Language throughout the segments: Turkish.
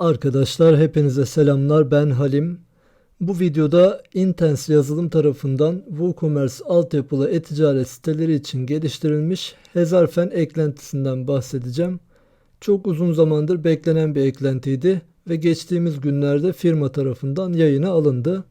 Arkadaşlar hepinize selamlar ben Halim. Bu videoda Intense yazılım tarafından WooCommerce altyapılı e-ticaret siteleri için geliştirilmiş Hezarfen eklentisinden bahsedeceğim. Çok uzun zamandır beklenen bir eklentiydi ve geçtiğimiz günlerde firma tarafından yayına alındı.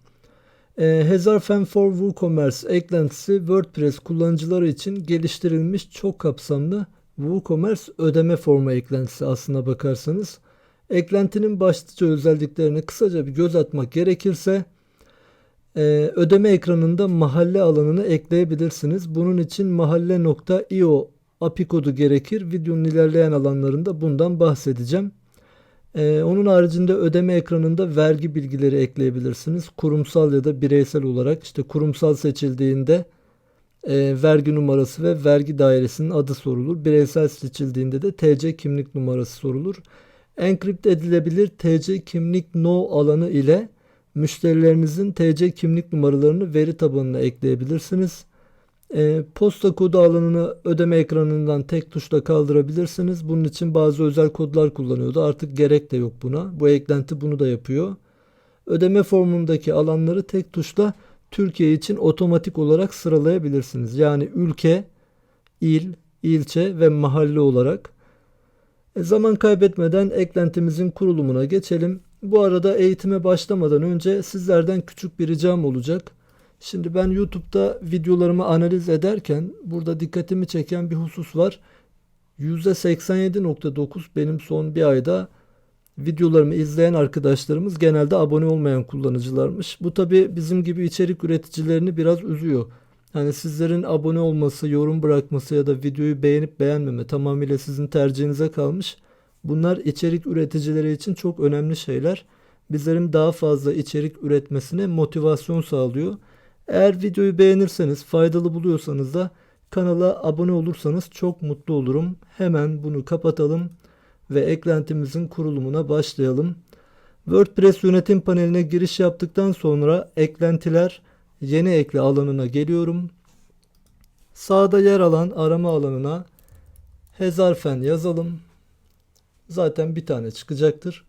Ee, Hezarfen for WooCommerce eklentisi WordPress kullanıcıları için geliştirilmiş çok kapsamlı WooCommerce ödeme formu eklentisi aslına bakarsanız. Eklentinin başlıca özelliklerini kısaca bir göz atmak gerekirse e, ödeme ekranında mahalle alanını ekleyebilirsiniz. Bunun için mahalle.io API kodu gerekir. Videonun ilerleyen alanlarında bundan bahsedeceğim. E, onun haricinde ödeme ekranında vergi bilgileri ekleyebilirsiniz. Kurumsal ya da bireysel olarak işte kurumsal seçildiğinde e, vergi numarası ve vergi dairesinin adı sorulur. Bireysel seçildiğinde de TC kimlik numarası sorulur. Enkript edilebilir TC kimlik no alanı ile müşterilerinizin TC kimlik numaralarını veri tabanına ekleyebilirsiniz. E, posta kodu alanını ödeme ekranından tek tuşla kaldırabilirsiniz. Bunun için bazı özel kodlar kullanıyordu. Artık gerek de yok buna. Bu eklenti bunu da yapıyor. Ödeme formundaki alanları tek tuşla Türkiye için otomatik olarak sıralayabilirsiniz. Yani ülke, il, ilçe ve mahalle olarak. E, zaman kaybetmeden eklentimizin kurulumuna geçelim. Bu arada eğitime başlamadan önce sizlerden küçük bir ricam olacak. Şimdi ben YouTube'da videolarımı analiz ederken burada dikkatimi çeken bir husus var. %87.9 benim son bir ayda videolarımı izleyen arkadaşlarımız genelde abone olmayan kullanıcılarmış. Bu tabi bizim gibi içerik üreticilerini biraz üzüyor. Hani sizlerin abone olması, yorum bırakması ya da videoyu beğenip beğenmeme tamamıyla sizin tercihinize kalmış. Bunlar içerik üreticileri için çok önemli şeyler. Bizlerin daha fazla içerik üretmesine motivasyon sağlıyor. Eğer videoyu beğenirseniz, faydalı buluyorsanız da kanala abone olursanız çok mutlu olurum. Hemen bunu kapatalım ve eklentimizin kurulumuna başlayalım. WordPress yönetim paneline giriş yaptıktan sonra eklentiler yeni ekle alanına geliyorum. Sağda yer alan arama alanına Hezarfen yazalım. Zaten bir tane çıkacaktır.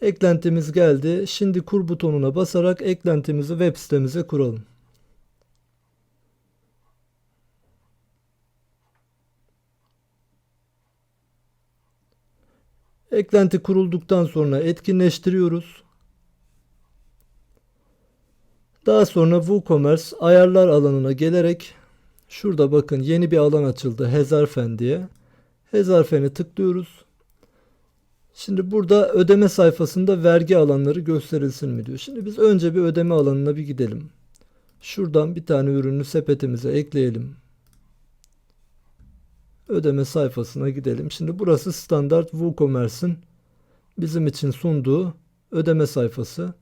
Eklentimiz geldi. Şimdi kur butonuna basarak eklentimizi web sitemize kuralım. Eklenti kurulduktan sonra etkinleştiriyoruz. Daha sonra WooCommerce ayarlar alanına gelerek şurada bakın yeni bir alan açıldı Hezarfen diye. Hezarfen'e tıklıyoruz. Şimdi burada ödeme sayfasında vergi alanları gösterilsin mi diyor. Şimdi biz önce bir ödeme alanına bir gidelim. Şuradan bir tane ürünü sepetimize ekleyelim. Ödeme sayfasına gidelim. Şimdi burası standart WooCommerce'ın bizim için sunduğu ödeme sayfası.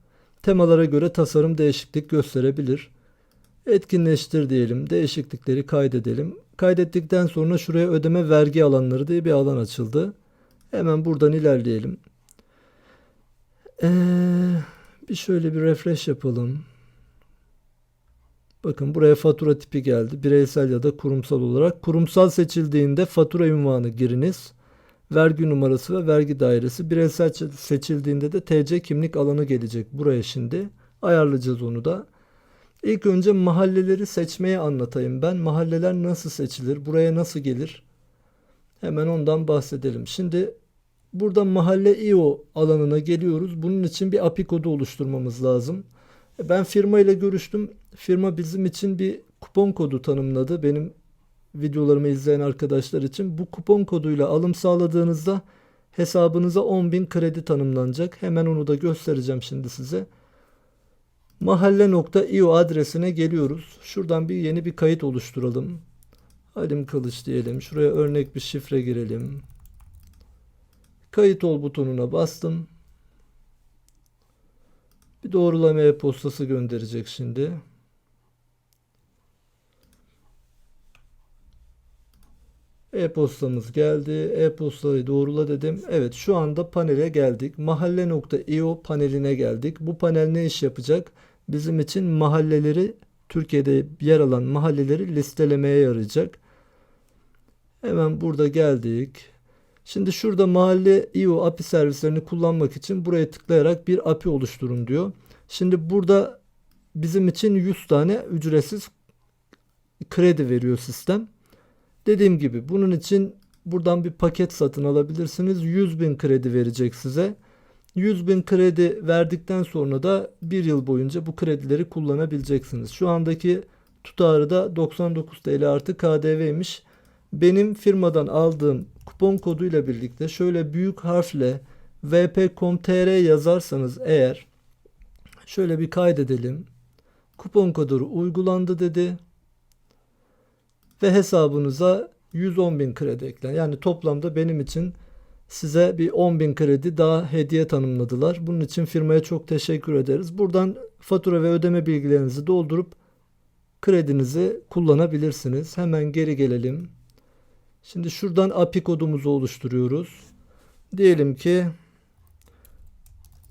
Temalara göre tasarım değişiklik gösterebilir. Etkinleştir diyelim. Değişiklikleri kaydedelim. Kaydettikten sonra şuraya ödeme vergi alanları diye bir alan açıldı. Hemen buradan ilerleyelim. Ee, bir şöyle bir refresh yapalım. Bakın buraya fatura tipi geldi. Bireysel ya da kurumsal olarak. Kurumsal seçildiğinde fatura ünvanı giriniz. Vergi numarası ve vergi dairesi. Bireysel seçildiğinde de TC kimlik alanı gelecek buraya şimdi. Ayarlayacağız onu da. İlk önce mahalleleri seçmeye anlatayım ben. Mahalleler nasıl seçilir? Buraya nasıl gelir? Hemen ondan bahsedelim. Şimdi burada mahalle IO alanına geliyoruz. Bunun için bir API kodu oluşturmamız lazım. Ben firma ile görüştüm. Firma bizim için bir kupon kodu tanımladı. Benim videolarımı izleyen arkadaşlar için. Bu kupon koduyla alım sağladığınızda hesabınıza 10.000 kredi tanımlanacak. Hemen onu da göstereceğim şimdi size. Mahalle.io adresine geliyoruz. Şuradan bir yeni bir kayıt oluşturalım. Halim Kılıç diyelim. Şuraya örnek bir şifre girelim. Kayıt ol butonuna bastım. Bir doğrulama e-postası gönderecek şimdi. E-postamız geldi. E-postayı doğrula dedim. Evet şu anda panele geldik. Mahalle.io paneline geldik. Bu panel ne iş yapacak? Bizim için mahalleleri Türkiye'de yer alan mahalleleri listelemeye yarayacak. Hemen burada geldik. Şimdi şurada mahalle IO API servislerini kullanmak için buraya tıklayarak bir API oluşturun diyor. Şimdi burada bizim için 100 tane ücretsiz kredi veriyor sistem. Dediğim gibi bunun için buradan bir paket satın alabilirsiniz. 100 bin kredi verecek size. 100 bin kredi verdikten sonra da bir yıl boyunca bu kredileri kullanabileceksiniz. Şu andaki tutarı da 99 TL artı KDV'ymiş. Benim firmadan aldığım kupon koduyla birlikte şöyle büyük harfle vp.com.tr yazarsanız eğer şöyle bir kaydedelim. Kupon kodu uygulandı dedi. Ve hesabınıza 110 bin kredi eklen. Yani toplamda benim için size bir 10 bin kredi daha hediye tanımladılar. Bunun için firmaya çok teşekkür ederiz. Buradan fatura ve ödeme bilgilerinizi doldurup kredinizi kullanabilirsiniz. Hemen geri gelelim. Şimdi şuradan API kodumuzu oluşturuyoruz. Diyelim ki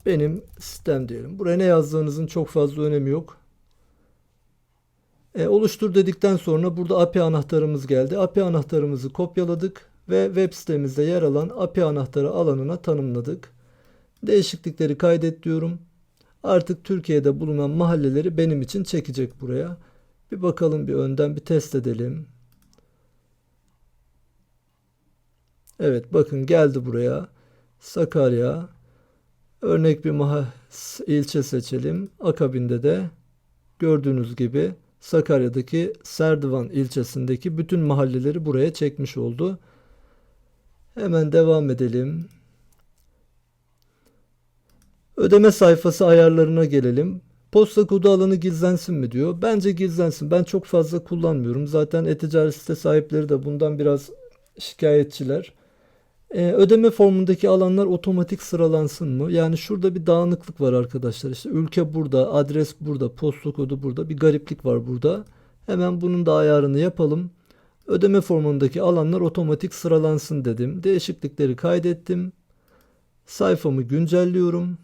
benim sistem diyelim. Buraya ne yazdığınızın çok fazla önemi yok. E, oluştur dedikten sonra burada API anahtarımız geldi. API anahtarımızı kopyaladık ve web sitemizde yer alan API anahtarı alanına tanımladık. Değişiklikleri kaydet diyorum. Artık Türkiye'de bulunan mahalleleri benim için çekecek buraya. Bir bakalım bir önden bir test edelim. Evet bakın geldi buraya. Sakarya. Örnek bir ilçe seçelim. Akabinde de gördüğünüz gibi Sakarya'daki Serdivan ilçesindeki bütün mahalleleri buraya çekmiş oldu. Hemen devam edelim. Ödeme sayfası ayarlarına gelelim. Posta kodu alanı gizlensin mi diyor. Bence gizlensin. Ben çok fazla kullanmıyorum. Zaten e-ticaret site sahipleri de bundan biraz şikayetçiler. Ee, ödeme formundaki alanlar otomatik sıralansın mı? Yani şurada bir dağınıklık var arkadaşlar. İşte ülke burada, adres burada, posta kodu burada. Bir gariplik var burada. Hemen bunun da ayarını yapalım. Ödeme formundaki alanlar otomatik sıralansın dedim. Değişiklikleri kaydettim. Sayfamı güncelliyorum.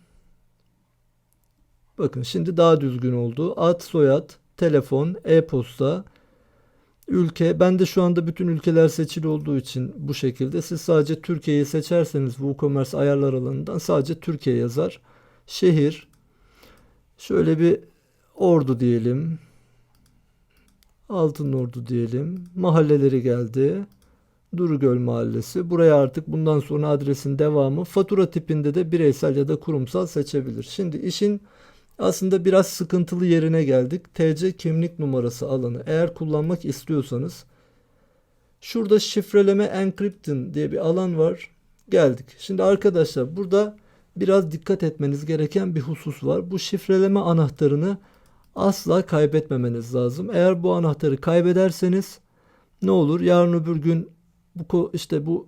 Bakın şimdi daha düzgün oldu. Ad, soyad, telefon, e-posta, ülke. Ben de şu anda bütün ülkeler seçili olduğu için bu şekilde. Siz sadece Türkiye'yi seçerseniz WooCommerce ayarlar alanından sadece Türkiye yazar. Şehir. Şöyle bir ordu diyelim. Altın Ordu diyelim. Mahalleleri geldi. Durugöl Mahallesi. Buraya artık bundan sonra adresin devamı. Fatura tipinde de bireysel ya da kurumsal seçebilir. Şimdi işin aslında biraz sıkıntılı yerine geldik. TC kimlik numarası alanı. Eğer kullanmak istiyorsanız şurada şifreleme encryption diye bir alan var. Geldik. Şimdi arkadaşlar burada biraz dikkat etmeniz gereken bir husus var. Bu şifreleme anahtarını asla kaybetmemeniz lazım. Eğer bu anahtarı kaybederseniz ne olur? Yarın öbür gün bu işte bu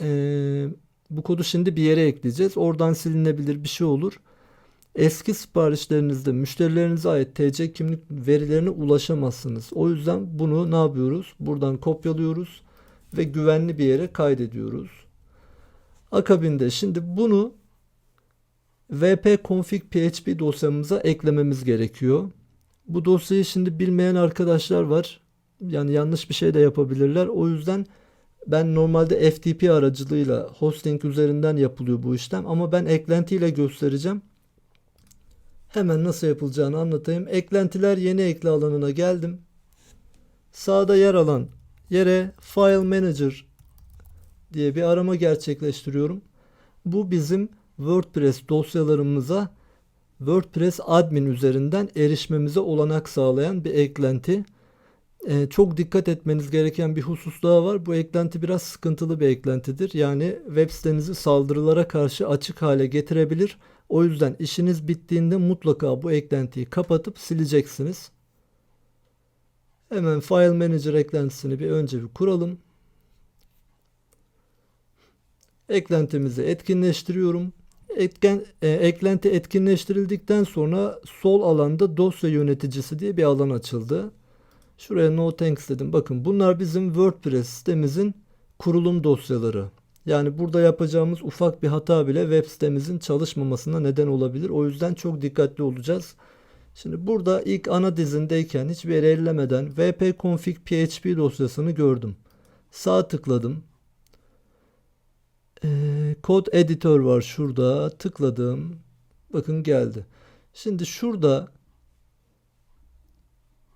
e, bu kodu şimdi bir yere ekleyeceğiz. Oradan silinebilir bir şey olur. Eski siparişlerinizde müşterilerinize ait TC kimlik verilerine ulaşamazsınız. O yüzden bunu ne yapıyoruz? Buradan kopyalıyoruz ve güvenli bir yere kaydediyoruz. Akabinde şimdi bunu wp-config php dosyamıza eklememiz gerekiyor. Bu dosyayı şimdi bilmeyen arkadaşlar var. Yani yanlış bir şey de yapabilirler. O yüzden ben normalde FTP aracılığıyla hosting üzerinden yapılıyor bu işlem ama ben eklentiyle göstereceğim. Hemen nasıl yapılacağını anlatayım. Eklentiler yeni ekle alanına geldim. Sağda yer alan yere File Manager diye bir arama gerçekleştiriyorum. Bu bizim WordPress dosyalarımıza WordPress admin üzerinden erişmemize olanak sağlayan bir eklenti. Ee, çok dikkat etmeniz gereken bir husus daha var. Bu eklenti biraz sıkıntılı bir eklentidir. Yani web sitenizi saldırılara karşı açık hale getirebilir. O yüzden işiniz bittiğinde mutlaka bu eklentiyi kapatıp sileceksiniz. Hemen File Manager eklentisini bir önce bir kuralım. Eklentimizi etkinleştiriyorum. Etken, e, eklenti etkinleştirildikten sonra sol alanda dosya yöneticisi diye bir alan açıldı. Şuraya no thanks dedim. Bakın bunlar bizim WordPress sitemizin kurulum dosyaları. Yani burada yapacağımız ufak bir hata bile web sitemizin çalışmamasına neden olabilir. O yüzden çok dikkatli olacağız. Şimdi burada ilk ana dizindeyken hiçbir yere ellemeden wp-config php dosyasını gördüm. Sağ tıkladım. Ee, kod editör var şurada. Tıkladım. Bakın geldi. Şimdi şurada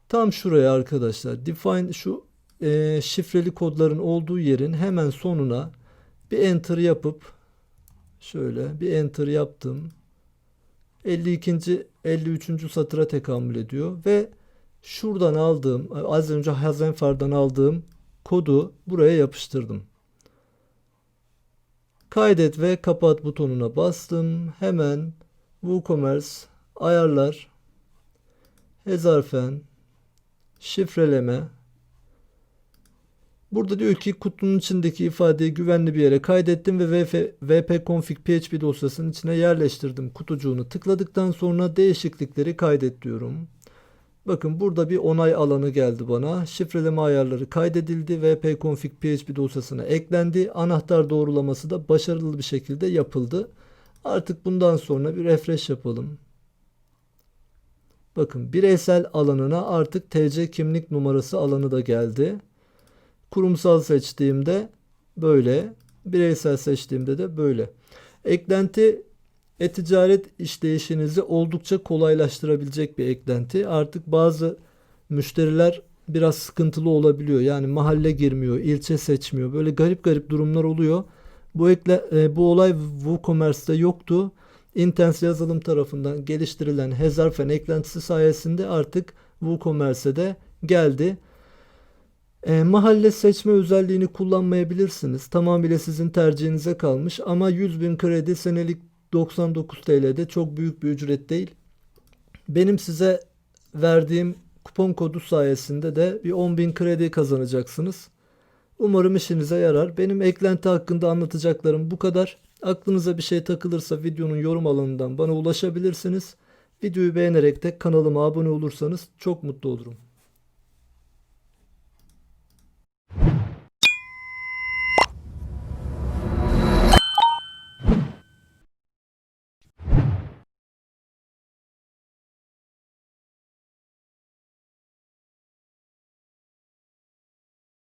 tam şuraya arkadaşlar define şu e, şifreli kodların olduğu yerin hemen sonuna bir enter yapıp şöyle bir enter yaptım. 52. 53. satıra tekamül ediyor ve şuradan aldığım az önce Hazenfar'dan aldığım kodu buraya yapıştırdım. Kaydet ve kapat butonuna bastım. Hemen WooCommerce ayarlar hezarfen şifreleme Burada diyor ki kutunun içindeki ifadeyi güvenli bir yere kaydettim ve wp-config php dosyasının içine yerleştirdim. Kutucuğunu tıkladıktan sonra değişiklikleri kaydet diyorum. Bakın burada bir onay alanı geldi bana. Şifreleme ayarları kaydedildi. wp-config php dosyasına eklendi. Anahtar doğrulaması da başarılı bir şekilde yapıldı. Artık bundan sonra bir refresh yapalım. Bakın bireysel alanına artık TC kimlik numarası alanı da geldi. Kurumsal seçtiğimde böyle. Bireysel seçtiğimde de böyle. Eklenti e-ticaret işleyişinizi oldukça kolaylaştırabilecek bir eklenti. Artık bazı müşteriler biraz sıkıntılı olabiliyor. Yani mahalle girmiyor, ilçe seçmiyor. Böyle garip garip durumlar oluyor. Bu ekle, e, bu olay WooCommerce'te yoktu. Intense yazılım tarafından geliştirilen Hezarfen eklentisi sayesinde artık WooCommerce'e de geldi. E, mahalle seçme özelliğini kullanmayabilirsiniz. Tamamıyla sizin tercihinize kalmış ama 100 bin kredi senelik 99 TL'de çok büyük bir ücret değil. Benim size verdiğim kupon kodu sayesinde de bir 10 bin kredi kazanacaksınız. Umarım işinize yarar. Benim eklenti hakkında anlatacaklarım bu kadar. Aklınıza bir şey takılırsa videonun yorum alanından bana ulaşabilirsiniz. Videoyu beğenerek de kanalıma abone olursanız çok mutlu olurum.